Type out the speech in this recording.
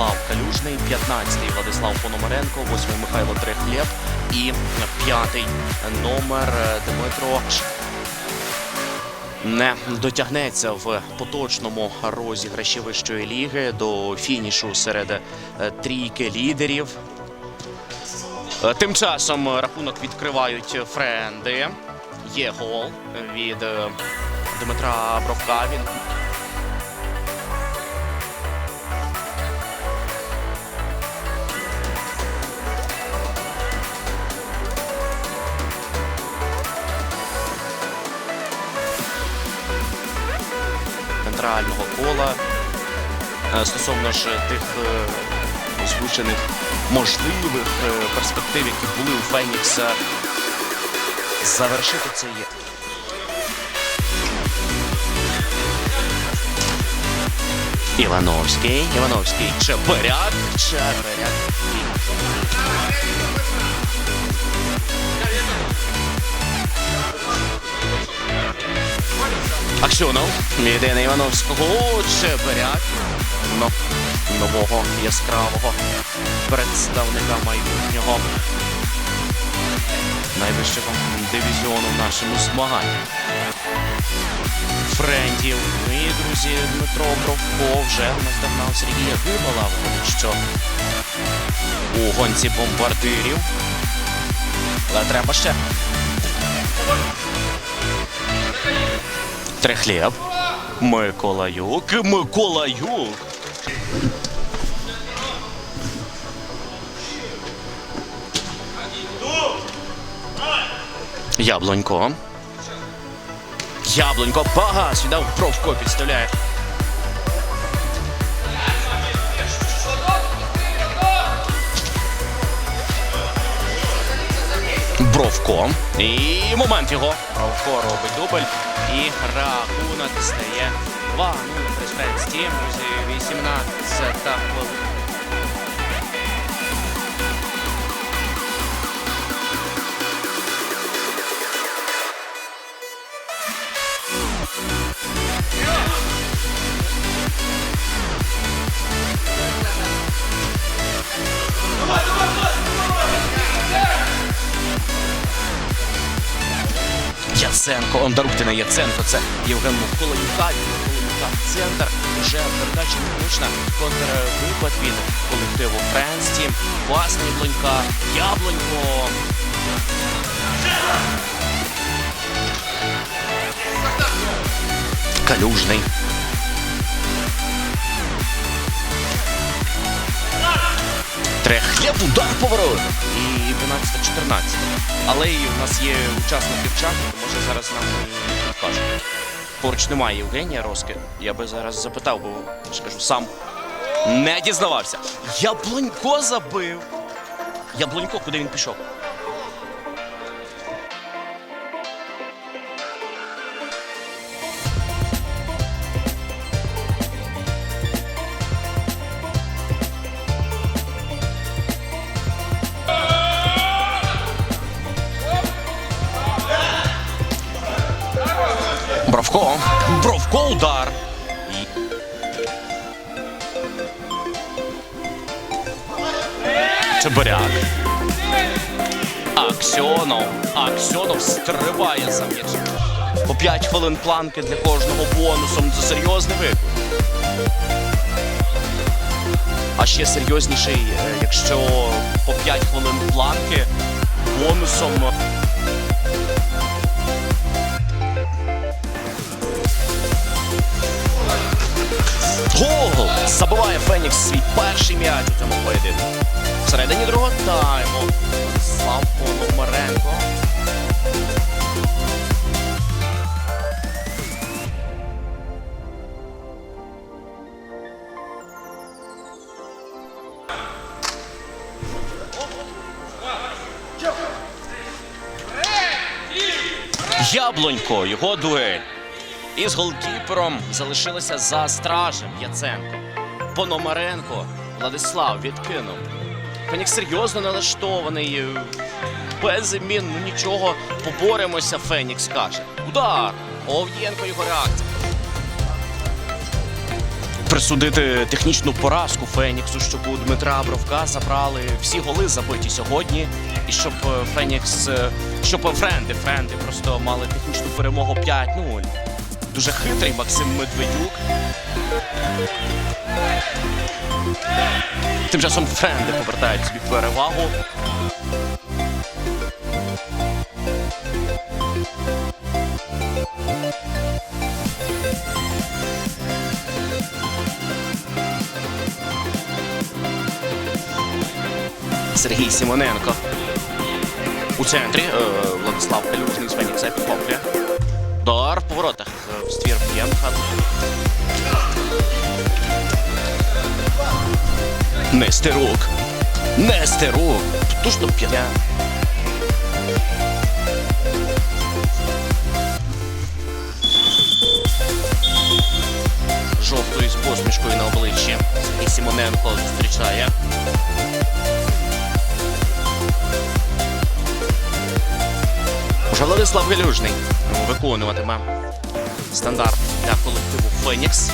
Владислав Калюжний, 15-й Владислав Пономаренко, 8-й Михайло Трехлєб і 5-й номер Дмитро не дотягнеться в поточному розіграші вищої ліги до фінішу серед е, трійки лідерів. Е, Тим часом рахунок відкривають френди. Є гол від е, Дмитра Бровка. Він центрального кола. Е, Стосовно ж тих е, озвучених можливих е, перспектив, які були у Фенікса, завершити це є. Івановський, Івановський, Чебиряк, Чебиряк. Аксьонов йде Івановського. Чебиряк. Но- Нового яскравого представника майбутнього найвищого дивізіону в нашому змаганні. Френдів. Ну І, друзі, Дмитро Бровко вже наздогнав Сергія Гибала, що у гонці бомбардирів. Але треба ще. Трехлєб. Микола Юк. Микола Яблонько. Яблонько. Бага. Сюди бровко підставляє. Бровко. І момент його. Бровко робить дубль. І рахунок стає 2 0 Френс Тім. Друзі, 18 хвилин. Яценко, Ондаруктина Яценко. Це Євген Миколаюка. Миколаюка центр. Вже передача влучна. Контрвипад від колективу Френс Тім. Класна яблонька. Яблонько. Калюжний. Трехлєб, удар поворот. І 12-14. Але і в нас є учасник в може зараз нам і. Поруч немає Євгенія Роски. Я би зараз запитав, бо скажу сам не дізнавався. Яблонько забив. Яблонько, куди він пішов? Бровко. Бровко удар. І... Чебиряк. Аксьонов. Аксьонов стриває за м'яч. По 5 хвилин планки для кожного бонусом. Це серйозний виклик. А ще серйозніший, якщо по 5 хвилин планки бонусом. Гол! Забиває Фенікс свій перший м'яч у цьому поєдинку. Всередині другого тайму. Слав Пономаренко. Яблонько, його дуель. І з голкіпером залишилися за стражем Яценко. Пономаренко Владислав відкинув. Фенікс серйозно налаштований. Без змін, ну нічого, поборемося, Фенікс каже. Удар! Ов'єнко його реакція. присудити технічну поразку Феніксу, щоб у Дмитра Бровка забрали всі голи забиті сьогодні. І щоб е, Фенікс, е, щоб френди, френди просто мали технічну перемогу 5-0. Дуже хитрий Максим Медведюк. Тим часом френди повертають собі перевагу. Сергій Симоненко. У центрі е, Владислав Калюжний з Фенікса підхоплює. Дар по воротах. Ствір б'є Нестерук. Нестерук. Тушно п'яне. Жовтою з посмішкою на обличчі. Сергій Симоненко зустрічає. Владислав Галюжний виконуватиме стандарт для колективу Фенікс.